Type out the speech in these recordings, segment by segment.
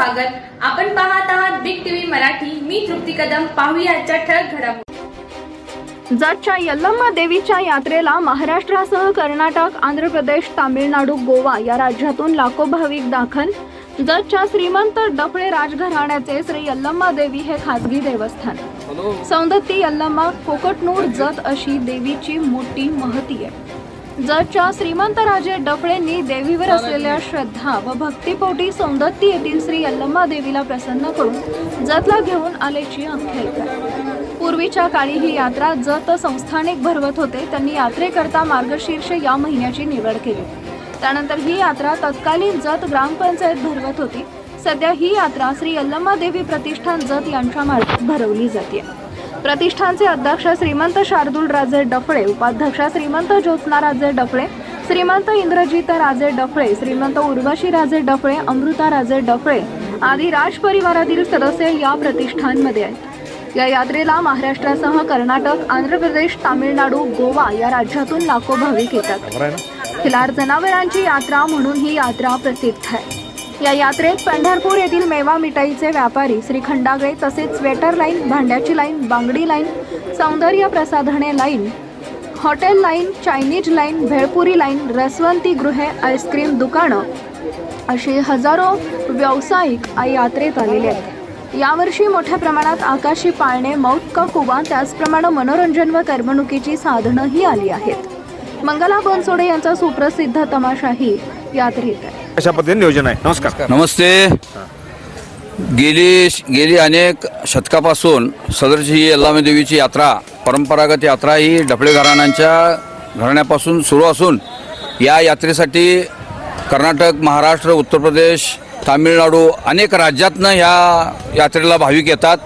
स्वागत. आपण पाहत आहात बिग टीव्ही मराठी. मी तृप्ती कदम. पाहूया आजच्या ठळक घडामोडी. जतच्या यल्लम्मा देवीच्या यात्रेला महाराष्ट्रासह कर्नाटक आंध्र प्रदेश तामिळनाडू गोवा या राज्यातून लाखो भाविक दाखल. जतच्या श्रीमंत डफळे राजघराण्याचे श्री यल्लम्मा देवी हे खासगी देवस्थान. सौंदत्ती यल्लम्मा कोकटनूर जत अशी देवीची मोठी महती आहे. जतच्या श्रीमंत राजे डफळेंनी देवीवर असलेल्या श्रद्धा व भक्तीपोटी सौंदत्ती येथील श्री यल्लम्मा देवीला प्रसन्न करून जतला घेऊन आल्याची आख्यायिका पूर्वीच्या काळी ही यात्रा जत संस्थानिक भरवत होते. त्यांनी यात्रेकरता मार्गशीर्ष या महिन्याची निवड केली. त्यानंतर ही यात्रा तत्कालीन जत ग्रामपंचायत भरवत होती. सध्या ही यात्रा श्री यल्लम्मा देवी प्रतिष्ठान जत यांच्या मार्फत भरवली जाते. प्रतिष्ठानचे अध्यक्ष श्रीमंत शार्दूल राजे डफळे उपाध्यक्ष श्रीमंत ज्योत्ना राजे डफळे श्रीमंत इंद्रजित राजे डफळे श्रीमंत उर्वशी राजे डफळे अमृता राजे डफळे आदी राज परिवारातील सदस्य या प्रतिष्ठानमध्ये आहेत. या यात्रेला महाराष्ट्रासह कर्नाटक आंध्र प्रदेश तामिळनाडू गोवा या राज्यातून लाखो भाविक येतात. खिलार जनावरांची यात्रा म्हणून ही यात्रा प्रसिद्ध आहे. या यात्रेत पंढरपूर येथील मेवा मिठाईचे व्यापारी श्रीखंडागळे तसेच स्वेटर लाईन भांड्याची लाईन बांगडी लाईन सौंदर्य प्रसाधने line hotel line Chinese line bhelpuri line रसवंती गृहे आईस्क्रीम दुकानं असे हजारो व्यावसायिक यात्रेत आलेले आहेत. यावर्षी मोठ्या प्रमाणात आकाशी पाळणे मौत का कुबा त्याचप्रमाणे मनोरंजन व करमणुकीची साधनंही आली आहेत. मंगला बनसोडे यांचा सुप्रसिद्ध तमाशाही यात्रेत आहे. अशा पद्धतीने नियोजन आहे. नमस्कार. नमस्ते. गेली गेली अनेक शतकापासून सदरची ही यल्लामे देवीची यात्रा परंपरागत यात्रा ही डफळे घराण्यांच्या घराण्यापासून सुरू असून या यात्रेसाठी कर्नाटक महाराष्ट्र उत्तर प्रदेश तामिळनाडू अनेक राज्यातनं ह्या यात्रेला भाविक येतात.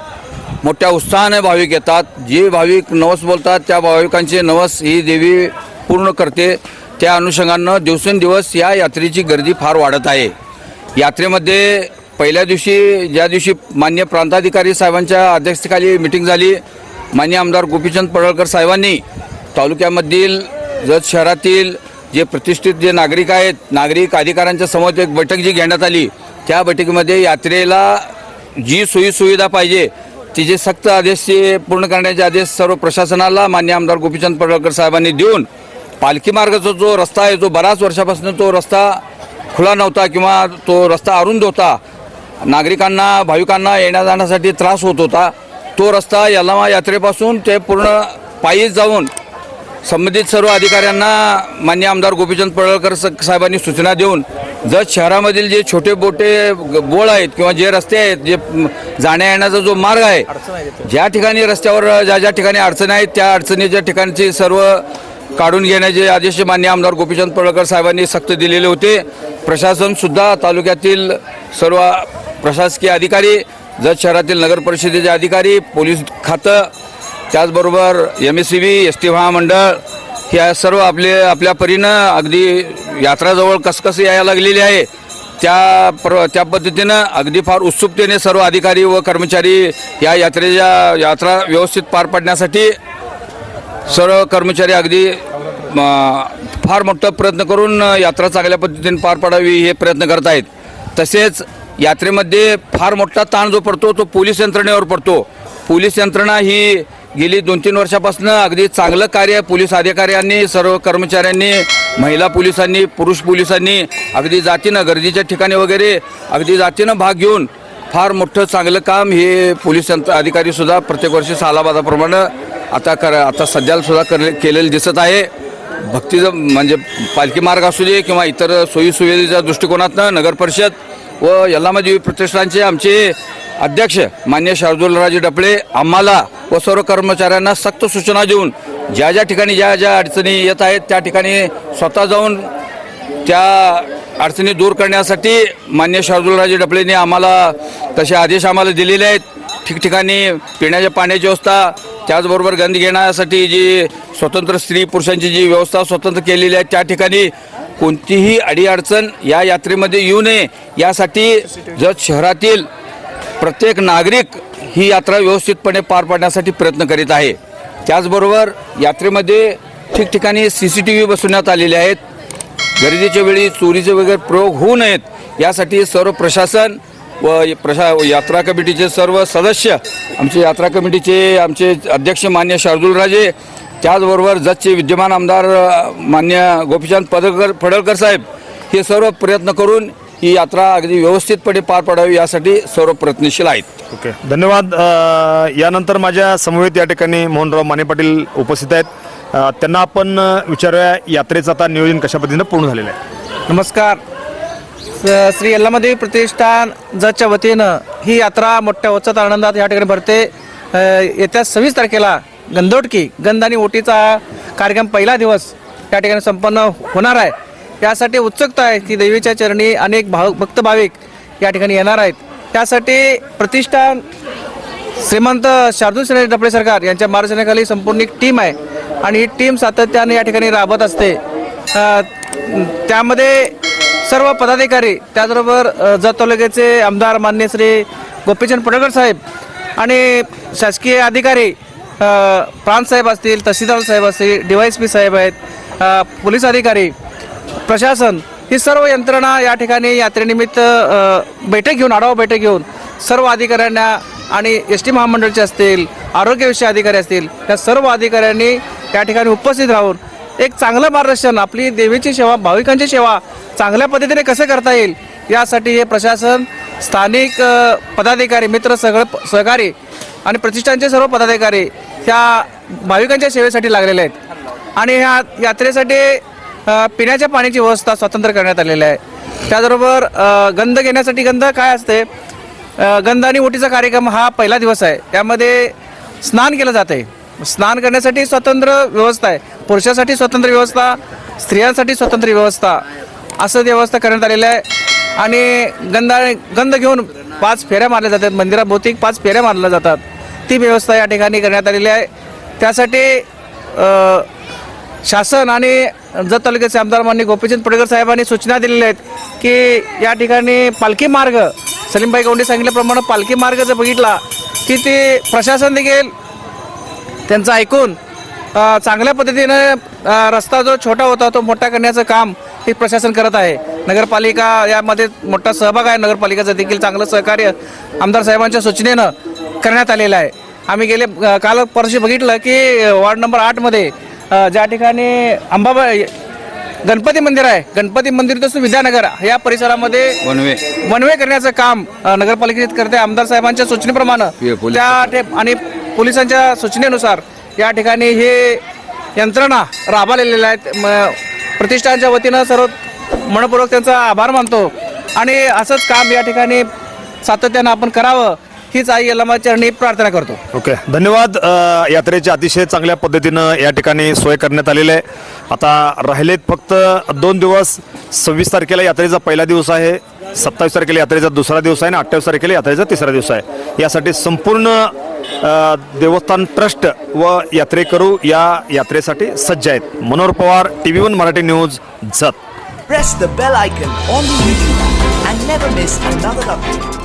मोठ्या उत्साहाने भाविक येतात. जे भाविक नवस बोलतात त्या भाविकांचे नवस ही देवी पूर्ण करते. त्या अनुषंगानं दिवसेंदिवस या यात्रेची गर्दी फार वाढत आहे. यात्रेमध्ये पहिल्या दिवशी ज्या दिवशी मान्य प्रांताधिकारी साहेबांच्या अध्यक्षतेखाली मिटिंग झाली मान्य आमदार गोपीचंद पडळकर साहेबांनी तालुक्यामधील जत शहरातील जे प्रतिष्ठित जे नागरिक आहेत नागरिक अधिकाऱ्यांच्या समोर एक बैठक जी घेण्यात आली त्या बैठकीमध्ये यात्रेला जी सोयीसुविधा पाहिजे तिचे सक्त आदेश ते पूर्ण करण्याचे आदेश सर्व प्रशासनाला मान्य आमदार गोपीचंद पडळकर साहेबांनी देऊन पालखी मार्गाचा जो रस्ता आहे जो बराच वर्षापासून तो रस्ता खुला नव्हता किंवा तो रस्ता अरुंद होता नागरिकांना भाविकांना येण्या जाण्यासाठी त्रास होत होता तो रस्ता यल्लामा यात्रेपासून ते पूर्ण पायीच जाऊन संबंधित सर्व अधिकाऱ्यांना मान्य आमदार गोपीचंद पडळकर स- साहेबांनी सूचना देऊन जत शहरामधील जे छोटे बोटे बोळ आहेत किंवा जे रस्ते आहेत जे जाण्या येण्याचा जो मार्ग आहे ज्या ठिकाणी रस्त्यावर ज्या ज्या ठिकाणी अडचणी आहेत त्या अडचणीच्या ठिकाणची सर्व काढून घेण्याचे आदेश मान्य आमदार गोपीचंद पडळकर साहेबांनी सक्त दिलेले होते. प्रशासनसुद्धा तालुक्यातील सर्व प्रशासकीय अधिकारी जत शहरातील नगर परिषदेचे अधिकारी पोलीस खातं त्याचबरोबर M S C B S T महामंडळ ह्या सर्व आपले आपल्या परीनं अगदी यात्राजवळ कसकस यायला लागलेली आहे. त्या प्र त्या पद्धतीनं अगदी फार उत्सुकतेने सर्व अधिकारी व कर्मचारी या यात्रेच्या यात्रा व्यवस्थित पार पाडण्यासाठी सर्व कर्मचारी अगदी फार मोठा प्रयत्न करून यात्रा चांगल्या पद्धतीने पार पाडावी हे प्रयत्न करत आहेत. तसेच यात्रेमध्ये फार मोठा ताण जो पडतो तो पोलीस यंत्रणेवर पडतो. पोलीस यंत्रणा ही गेली दोन तीन वर्षापासून अगदी चांगलं कार्य पोलीस अधिकाऱ्यांनी सर्व कर्मचाऱ्यांनी महिला पोलिसांनी पुरुष पोलिसांनी अगदी जातीनं गर्दीच्या ठिकाणी वगैरे अगदी जातीनं भाग घेऊन फार मोठं चांगलं काम हे पोलीस यंत्र अधिकारीसुद्धा प्रत्येक वर्षी सालाबादाप्रमाणे आता कर आता सध्याला सुद्धा कर केलेलं दिसत आहे. भक्तीचं म्हणजे पालखी मार्ग असू दे किंवा इतर सोयीसुविधेच्या दृष्टिकोनातनं नगर परिषद व यल्लामादेवी प्रतिष्ठानचे आमचे अध्यक्ष मान्य शार्दूलराजे डपळे आम्हाला व सर्व कर्मचाऱ्यांना सक्त सूचना देऊन ज्या ज्या ठिकाणी ज्या ज्या अडचणी येत आहेत त्या ठिकाणी स्वतः जाऊन त्या अडचणी दूर करण्यासाठी मान्य शार्दूलराजे डपळेंनी आम्हाला तसे आदेश आम्हाला दिलेले आहेत. ठिकठिकाणी पिण्याच्या पाण्याची व्यवस्था त्याचबरोबर गंध घेण्यासाठी जी स्वतंत्र स्त्री पुरुषांची जी व्यवस्था स्वतंत्र केलेली आहे त्या ठिकाणी कोणतीही अडीअडचण या यात्रेमध्ये येऊ नये. यासाठी जत शहरातील प्रत्येक नागरिक ही यात्रा व्यवस्थितपणे पार पाडण्यासाठी प्रयत्न करीत आहे. त्याचबरोबर यात्रेमध्ये ठिकठिकाणी सी सी टी व्ही बसवण्यात आलेले आहेत. गर्दीच्या वेळी चोरीचे वगैरे प्रयोग होऊ नयेत. यासाठी सर्व प्रशासन व प्रशा यात्रा कमिटीचे सर्व सदस्य आमचे यात्रा कमिटीचे आमचे अध्यक्ष मान्य शार्दूलराजे त्याचबरोबर जतचे विद्यमान आमदार मान्य गोपीचंद पदकर फडळकर साहेब हे सर्व प्रयत्न करून ही यात्रा अगदी व्यवस्थितपणे पार पडावी यासाठी सर्व प्रयत्नशील आहेत. ओके. धन्यवाद. अ, यानंतर माझ्या समवेत या ठिकाणी मोहनराव माने पाटील उपस्थित आहेत. अ, त्यांना आपण अ, विचारूया यात्रेचं आता नियोजन कशा पद्धतीनं पूर्ण झालेलं आहे. नमस्कार. श्री यल्लामादेवी प्रतिष्ठान जजच्या वतीनं ही यात्रा मोठ्या उत्साहात आनंदात या ठिकाणी भरते. येत्या सव्वीस तारखेला गंधोटकी गंध आणि ओटीचा कार्यक्रम पहिला दिवस या ठिकाणी संपन्न होणार आहे. यासाठी उत्सुकता आहे की देवीच्या चरणी अनेक भाव भक्त भाविक या ठिकाणी येणार आहेत. त्यासाठी प्रतिष्ठान श्रीमंत शार्दूल सेना डबळे सरकार यांच्या मार्गदर्शनाखाली संपूर्ण एक टीम आहे आणि ही टीम सातत्याने या ठिकाणी राबत असते. त्यामध्ये सर्व पदाधिकारी त्याचबरोबर जत तालुक्याचे आमदार मान्य श्री गोपीचंद पडळकर साहेब आणि शासकीय अधिकारी प्रांतसाहेब असतील तहसीलदार साहेब असतील डी वाय एस पी साहेब आहेत पोलीस अधिकारी प्रशासन ही सर्व यंत्रणा या ठिकाणी यात्रेनिमित्त बैठक घेऊन आढावा बैठक घेऊन सर्व अधिकाऱ्यांना आणि एस टी महामंडळचे असतील आरोग्यविषयी अधिकारी असतील या सर्व अधिकाऱ्यांनी या ठिकाणी उपस्थित राहून एक चांगलं मार्गदर्शन आपली देवीची सेवा भाविकांची सेवा चांगल्या पद्धतीने कसं करता येईल यासाठी हे प्रशासन स्थानिक पदाधिकारी मित्र सगळं सहकारी आणि प्रतिष्ठानचे सर्व पदाधिकारी त्या भाविकांच्या सेवेसाठी लागलेले आहेत. आणि ह्या यात्रेसाठी पिण्याच्या पाण्याची व्यवस्था स्वतंत्र करण्यात आलेली आहे. त्याचबरोबर गंध घेण्यासाठी गंध काय असते? गंध आणि ओटीचा कार्यक्रम हा पहिला दिवस आहे. त्यामध्ये स्नान केलं जाते स्नान करण्यासाठी स्वतंत्र व्यवस्था आहे. पुरुषासाठी स्वतंत्र व्यवस्था स्त्रियांसाठी स्वतंत्र व्यवस्था असं व्यवस्था करण्यात आलेलं आहे. आणि गंधा गंध घेऊन पाच फेऱ्या मारल्या जातात मंदिराभोवती पाच फेऱ्या मारल्या जातात. ती व्यवस्था या ठिकाणी करण्यात आलेली आहे. त्यासाठी शासन आणि जत तालुक्याचे आमदार मान्य गोपीचंद पडकर साहेबांनी सूचना दिलेल्या आहेत की या ठिकाणी पालखी मार्ग सलीमबाई गौंडे सांगितल्याप्रमाणे पालखी मार्ग जर बघितला की ते प्रशासन देखील त्यांचं ऐकून चांगल्या पद्धतीने रस्ता जो छोटा होता तो मोठा करण्याचं काम हे प्रशासन करत आहे. नगरपालिका यामध्ये मोठा सहभाग आहे. नगरपालिकेचं देखील चांगलं सहकार्य आमदार साहेबांच्या सूचनेनं करण्यात आलेलं आहे. आम्ही गेले काल परशी बघितलं की वार्ड नंबर आठमध्ये ज्या ठिकाणी अंबाबाई गणपती मंदिर आहे. गणपती मंदिर तसं विद्यानगर या परिसरामध्ये वनवे. वनवे करण्याचं काम नगरपालिकेत करते आमदार साहेबांच्या सूचनेप्रमाणे. त्या आणि पोलिसांच्या सूचनेनुसार या ठिकाणी हे यंत्रणा राबवलेल्या आहेत. म- प्रतिष्ठानच्या वतीनं सर्व मनपूर्वक त्यांचा आभार मानतो. आणि असंच काम या ठिकाणी सातत्यानं आपण करावं हीच आई यल्लमा चरणी प्रार्थना करतो. ओके. धन्यवाद. अ, यात्रेच्या अतिशय चांगल्या पद्धतीनं या ठिकाणी सोय करण्यात आलेली आहे. आता राहिलेत फक्त दोन दिवस. सव्वीस तारखेला यात्रेचा पहिला दिवस आहे. सत्तावीस तारखेला यात्रेचा दुसरा दिवस आहे आणि अठ्ठावीस तारखेला यात्रेचा तिसरा दिवस आहे. यासाठी संपूर्ण देवस्थान ट्रस्ट व यात्रेकरू या यात्रेसाठी सज्ज आहेत. Manohar Pawar T V one Marathi news Jath. Press the bell icon on the and never miss another update